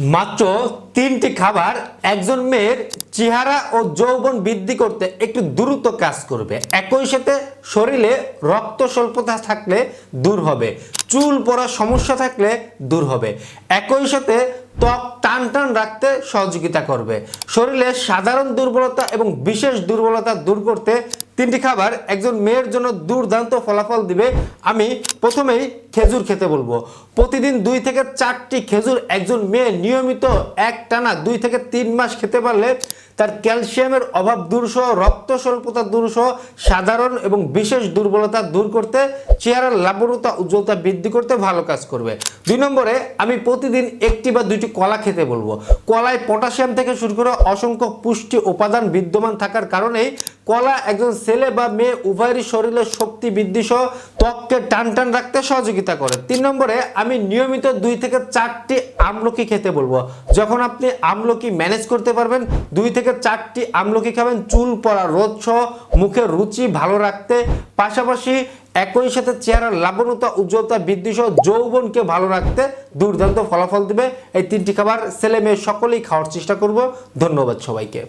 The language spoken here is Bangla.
মাত্র তিনটি খাবার, একজন মেয়ের চেহারা ও যৌবন বৃদ্ধি করতে একটু দ্রুত কাজ করবে। একই সাথে শরীরে রক্ত স্বল্পতা থাকলে দূর হবে, চুল পড়ার সমস্যা থাকলে দূর হবে। একই সাথে ত্বক টান টান রাখতে সহযোগিতা করবে। শরীরে সাধারণ দুর্বলতা এবং বিশেষ দুর্বলতা দূর করতে তিনটি খাবার, একজন মেয়ের জন্য দুর্দান্ত ফলাফল দিবে। আমি প্রথমেই খেজুর খেতে বলব। প্রতিদিন দুই থেকে চারটি খেজুর একজন মেয়ে নিয়মিত এক টানা দুই থেকে তিন মাস খেতে পারলে তার ক্যালসিয়ামের অভাব দূর সহ, রক্ত স্বল্পতা দূর সহ, সাধারণ এবং বিশেষ দুর্বলতা দূর করতে, চেহারার লাবণতা উজ্জ্বলতা বৃদ্ধি করতে ভালো কাজ করবে। দুই নম্বরে, আমি প্রতিদিন একটি বা দুইটি কলা খেতে বলব। কলায় পটাশিয়াম থেকে শুরু করে অসংখ্য পুষ্টি উপাদান বিদ্যমান থাকার কারণেই কলা একজন ছেলে বা মেয়ে উভয়েরই শরীরের শক্তি বৃদ্ধি সহ ত্বককে টান টান রাখতে সহযোগিতা করে। তিন নম্বরে, আমি নিয়মিত দুই থেকে চারটি আমলকি খেতে বলব। যখন আপনি আমলকি ম্যানেজ করতে পারবেন, দুই থেকে চারটি আমলকি খাবেন, চুল পড়া রোদ সহ মুখের রুচি ভালো রাখতে। পাশাপাশি একই সাথে চেহারার লাবণতা উজ্জ্বলতা বৃদ্ধি সহ যৌবনকে ভালো রাখতে দুর্দান্ত ফলাফল দেবে। এই তিনটি খাবার ছেলে মেয়ে সকলেই খাওয়ার চেষ্টা করব। ধন্যবাদ সবাইকে।